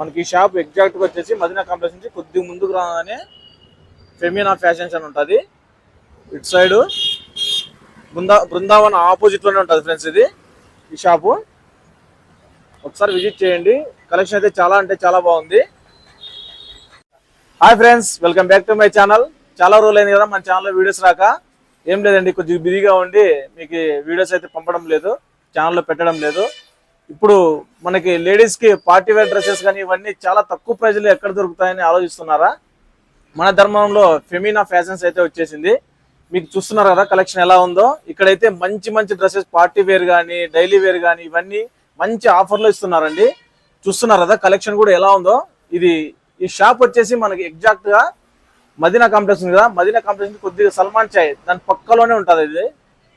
మనకి ఈ షాప్ ఎగ్జాక్ట్గా వచ్చేసి మదీనా కాంప్లెక్స్ నుంచి కొద్దిగా ముందుకు రాగానే ఫెమినా ఫ్యాషన్స్ అని ఉంటుంది. ఇటు సైడ్ బృందా బృందావన్ ఆపోజిట్లోనే ఉంటుంది ఫ్రెండ్స్ ఇది ఈ షాపు ఒకసారి విజిట్ చేయండి. కలెక్షన్ అయితే చాలా అంటే చాలా బాగుంది. Hi friends welcome back to my channel చాలా రోజులైంది కదా మన ఛానల్లో వీడియోస్ రాక. ఏం లేదండి కొద్దిగా బిజీగా ఉండి మీకు వీడియోస్ అయితే పంపడం లేదు ఛానల్లో పెట్టడం లేదు. ఇప్పుడు మనకి లేడీస్కి పార్టీ వేర్ డ్రెస్సెస్ కానీ ఇవన్నీ చాలా తక్కువ ప్రైజ్లో ఎక్కడ దొరుకుతాయని ఆలోచిస్తున్నారా? మన ధర్మంలో ఫెమినా ఫ్యాషన్స్ అయితే వచ్చేసింది. మీకు చూస్తున్నారు కదా కలెక్షన్ ఎలా ఉందో. ఇక్కడైతే మంచి మంచి డ్రెస్సెస్ పార్టీ వేర్ కానీ డైలీ వేర్ కానీ ఇవన్నీ మంచి ఆఫర్లో ఇస్తున్నారండి. చూస్తున్నారు కదా కలెక్షన్ కూడా ఎలా ఉందో. ఇది ఈ షాప్ వచ్చేసి మనకి ఎగ్జాక్ట్గా మదీనా కాంప్లెక్స్ ఉంది కదా. మదీనా కాంప్లెక్స్ కొద్దిగా సల్మాన్ చాయ్ దాని పక్కలోనే ఉంటుంది ఇది.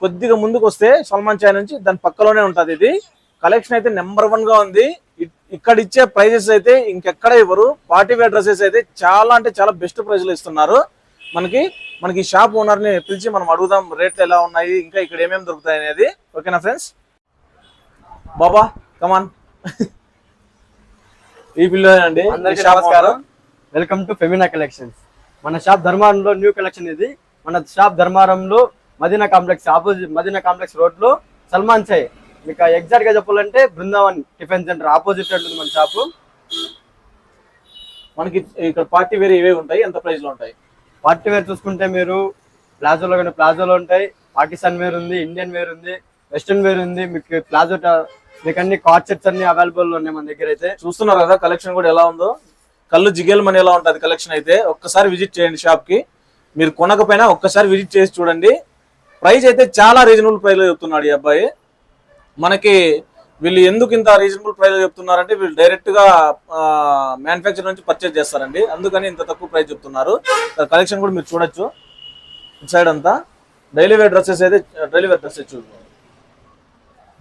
కొద్దిగా ముందుకు వస్తే సల్మాన్ చాయ్ నుంచి దాని పక్కలోనే ఉంటుంది ఇది. కలెక్షన్ అయితే నెంబర్ వన్గా ఉంది. ఇక్కడ ఇచ్చే ప్రైజెస్ అయితే ఇంకెక్కడ ఇవ్వరు. పార్టీ వేర్ డ్రెస్సెస్ అయితే చాలా అంటే చాలా బెస్ట్ ప్రైస్లో ఇస్తున్నారు. మనకి మనకి షాప్ ఓనర్ని పిలిచి మనం అడుగుదాం రేట్లు ఎలా ఉన్నాయి ఇంకా ఇక్కడ ఏమేమి దొరుకుతాయి అనేది. ఓకేనా ఫ్రెండ్స్? బాబా కమాన్ ఈ పిల్ల అండి అందరికీ నమస్కారం. వెల్కమ్ టు ఫెమినా కలెక్షన్స్ మన షాప్ ధర్మారంలో న్యూ కలెక్షన్ ఇది. మన shop ధర్మారంలో Madina complex opposite Madina complex రోడ్లో సల్మాన్ చాయ్ మీకు ఎగ్జాక్ట్గా చెప్పాలంటే బృందావన్ టిఫిన్ సెంటర్ ఆపోజిట్ ఉంటుంది మన షాపు. మనకి ఇక్కడ పార్టీ వేర్ ఇవే ఉంటాయి ఎంత ప్రైస్లో ఉంటాయి? పార్టీ వేర్ చూసుకుంటే మీరు ప్లాజోలో కానీ ప్లాజోలో ఉంటాయి పాకిస్తాన్ వేర్ ఉంది ఇండియన్ వేర్ ఉంది వెస్ట్రన్ వేర్ ఉంది మీకు ప్లాజో మీకు అన్ని కార్డ్ సెట్స్ అన్ని అవైలబుల్ ఉన్నాయి మన దగ్గర అయితే. చూస్తున్నారు కదా కలెక్షన్ కూడా ఎలా ఉందో? కళ్ళు జిగేల్ మనీ ఎలా ఉంటది కలెక్షన్ అయితే ఒక్కసారి విజిట్ చేయండి షాప్కి. మీరు కొనకపోయినా ఒక్కసారి విజిట్ చేసి చూడండి. ప్రైస్ అయితే చాలా రీజనబుల్ ప్రైస్లో చెప్తున్నాడు ఈ అబ్బాయి. మనకి వీళ్ళు ఎందుకు ఇంత రీజనబుల్ ప్రైస్ చెప్తున్నారంటే వీళ్ళు డైరెక్ట్గా మ్యానుఫ్యాక్చర్ నుంచి పర్చేజ్ చేస్తారండి. అందుకని ఇంత తక్కువ ప్రైస్ చెప్తున్నారు. కలెక్షన్ కూడా మీరు చూడొచ్చు. సైడ్ అంతా. డైలీ వేర్ డ్రెస్సెస్ అయితే డైలీ వేర్ డ్రెస్సెస్ చూడండి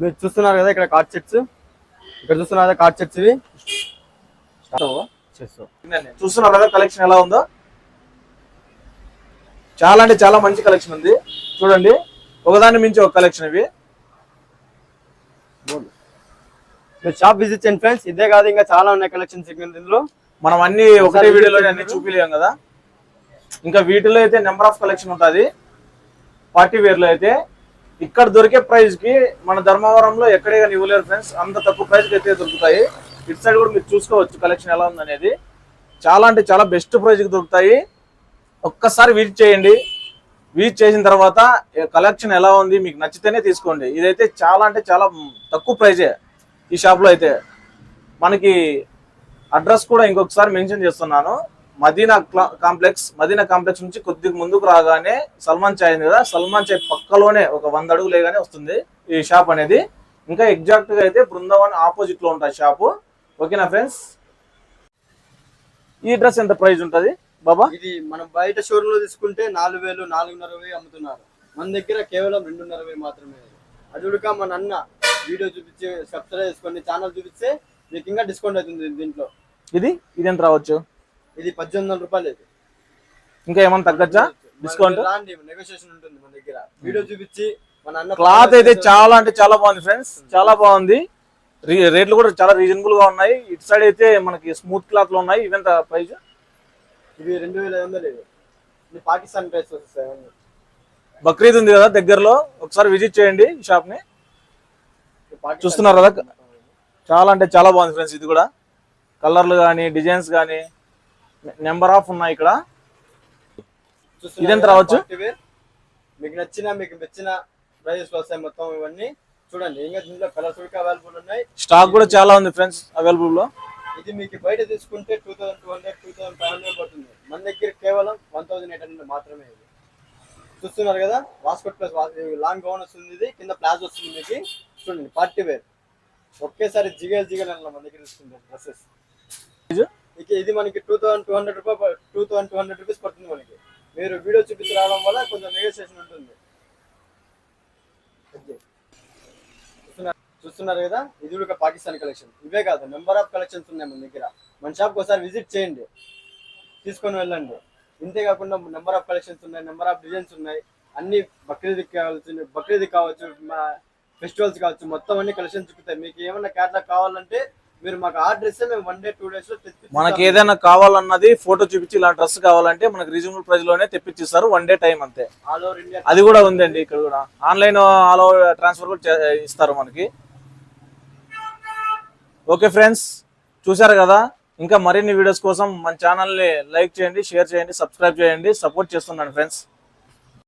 మీరు చూస్తున్నారు కదా ఇక్కడ కార్డ్ సెట్స్ ఇక్కడ చూస్తున్నారు కదా కార్డ్ సెట్స్ ఇవి. చూస్తున్నారు కదా కలెక్షన్ ఎలా ఉందో? చాలా అంటే చాలా మంచి కలెక్షన్ ఉంది. చూడండి. ఒకదాని మించి ఒక కలెక్షన్ ఇవి. మీరు షాప్ విజిట్ చేయండి ఫ్రెండ్స్ ఇదే కాదు ఇంకా చాలా ఉన్నాయి కలెక్షన్స్ ఇందులో. మనం అన్ని ఒకటే వీడియోలో అన్ని చూపిలేం కదా? ఇంకా వీటిలో అయితే నెంబర్ ఆఫ్ కలెక్షన్ ఉంటుంది. పార్టీ వేర్లో అయితే ఇక్కడ దొరికే ప్రైస్కి మన ధర్మవరంలో ఎక్కడే కానీ ఇవ్వలేరు ఫ్రెండ్స్ అంత తక్కువ ప్రైస్కి అయితే దొరుకుతాయి. ఇటు సైడ్ కూడా మీరు చూసుకోవచ్చు కలెక్షన్ ఎలా ఉంది అనేది చాలా అంటే చాలా బెస్ట్ ప్రైస్కి దొరుకుతాయి. ఒక్కసారి విజిట్ చేయండి. వీచ్ చేసిన తర్వాత కలెక్షన్ ఎలా ఉంది మీకు నచ్చితేనే తీసుకోండి. ఇదైతే చాలా అంటే చాలా తక్కువ ప్రైజే ఈ షాప్లో అయితే. మనకి అడ్రస్ కూడా ఇంకొకసారి మెన్షన్ చేస్తున్నాను. మదీనా క్లా- కాంప్లెక్స్ మదీనా కాంప్లెక్స్ నుంచి కొద్దిగా ముందుకు రాగానే సల్మాన్ చాయ్ కదా సల్మాన్ చాయ్ పక్కలోనే ఒక వంద అడుగులేగానే వస్తుంది ఈ షాప్ అనేది. ఇంకా ఎగ్జాక్ట్గా అయితే బృందావన్ ఆపోజిట్లో ఉంటుంది షాపు. ఓకేనా ఫ్రెండ్స్? ఈ డ్రెస్ ఎంత ప్రైస్ ఉంటుంది? బాబా? ఇది మనం బయట షోరూమ్లో తీసుకుంటే నాలుగు వేలు నాలుగున్నర వేలు అమ్ముతున్నారు. మన దగ్గర కేవలం రెండున్నర వేలు మాత్రమే అది ఉడక మన అన్న వీడియో చూపించి సబ్స్క్రైబ్ చేసుకొని ఛానల్ చూపిస్తే మీకు ఇంకా డిస్కౌంట్ అవుతుంది దీంట్లో. ఇది? ఇది ఎంత రావచ్చు? ఇది పద్దెనిమిది వందల రూపాయలు ఇది. ఇంకా ఏమైనా తగ్గచ్చా? డిస్కౌంట్ రాండి నెగోషియేషన్ ఉంటుంది మన దగ్గర. వీడియో చూపించి మన అన్న క్లాత్ అయితే చాలా అంటే చాలా బాగుంది ఫ్రెండ్స్ చాలా బాగుంది. రేట్లు కూడా చాలా రీజనబుల్గా ఉన్నాయి. ఇటు సైడ్ అయితే మనకి స్మూత్ క్లాత్లో ఉన్నాయి. ఇవెంత ప్రైస్ ఇవి రెండు వేల ఐదు వందలు ఇవి. ఇది పాకిస్తాన్ ప్రైస్ అవన్నీ. బక్రీద్ ఉంది కదా దగ్గరలో? ఒకసారి విజిట్ చేయండి ఈ షాప్ని చూస్తున్నారు కదా? చాలా అంటే చాలా బాగుంది ఫ్రెండ్స్ ఇది కూడా. కలర్లు కానీ డిజైన్స్ కానీ నెంబర్ ఆఫ్ ఉన్నాయి ఇక్కడ. ఇదెంత రావచ్చు? మీకు నచ్చిన మీకు నచ్చిన ప్రైజెస్ వస్తాయి మొత్తం ఇవన్నీ. చూడండి ఇంకా దీంట్లో కలర్స్ కూడా అవైలబుల్ ఉన్నాయి. స్టాక్ కూడా చాలా ఉంది ఫ్రెండ్స్ అవైలబుల్లో. ఇది మీకు బయట తీసుకుంటే two thousand two hundred two thousand five hundred పడుతుంది. మన దగ్గర కేవలం వన్ థౌసండ్ ఎయిట్ హండ్రెడ్ మాత్రమే ఇది. చూస్తున్నారు కదా వాస్కోట్ ప్లస్ లాంగ్ గౌన్ వస్తుంది ఇది కింద ప్లాజ్ వస్తుంది మీకు. చూడండి పార్టీ వేర్ ఒకేసారి జిగేల్ జిగేల్ అన్న మన దగ్గర తీసుకుంటే డ్రెస్సెస్ ఇది? మనకి టూ థౌసండ్ టూ హండ్రెడ్ రూపాయలు two thousand two hundred rupees పడుతుంది మనకి. మీరు వీడియో చూపించి రావడం వల్ల కొంచెం నెగోషియేషన్ ఉంటుంది. చూస్తున్నారు కదా ఇది కూడా ఒక పాకిస్తాన్ కలెక్షన్ ఇవే కాదు నెంబర్ ఆఫ్ కలెక్షన్స్ ఉన్నాయి మన దగ్గర. మన షాప్కి ఒకసారి విజిట్ చేయండి. తీసుకొని వెళ్ళండి. ఇంతే కాకుండా నెంబర్ ఆఫ్ కలెక్షన్స్ ఉన్నాయి నెంబర్ ఆఫ్ డిజైన్స్ ఉన్నాయి. అన్ని బక్రీద్ కావచ్చు బక్రీద్ కావచ్చు మా ఫెస్టివల్స్ కావచ్చు మొత్తం అన్ని కలెక్షన్స్ చూపుతాయి మీకు ఏమన్నా క్యాటలాగ్ కావాలంటే మీరు మాకు ఆర్డర్ ఇస్తే మేము వన్ డే టూ డేస్లో మనకి ఏదైనా కావాలన్నది ఫోటో చూపించి ఇలా డ్రెస్ కావాలంటే మనకి రీజనబుల్ ప్రైస్లోనే తెప్పించిస్తారు వన్ డే టైం అంతే. ఆల్ ఓవర్ ఇండియా అది కూడా ఉందండి ఇక్కడ కూడా. ఆన్లైన్ ఆల్ ఓవర్ ట్రాన్స్ఫర్ కూడా ఇస్తారు మనకి. ఓకే ఫ్రెండ్స్ చూసారు కదా? ఇంకా మరిన్ని వీడియోస్ కోసం మన ఛానల్ని లైక్ చేయండి షేర్ చేయండి సబ్స్క్రైబ్ చేయండి సపోర్ట్ చేస్తున్నాను ఫ్రెండ్స్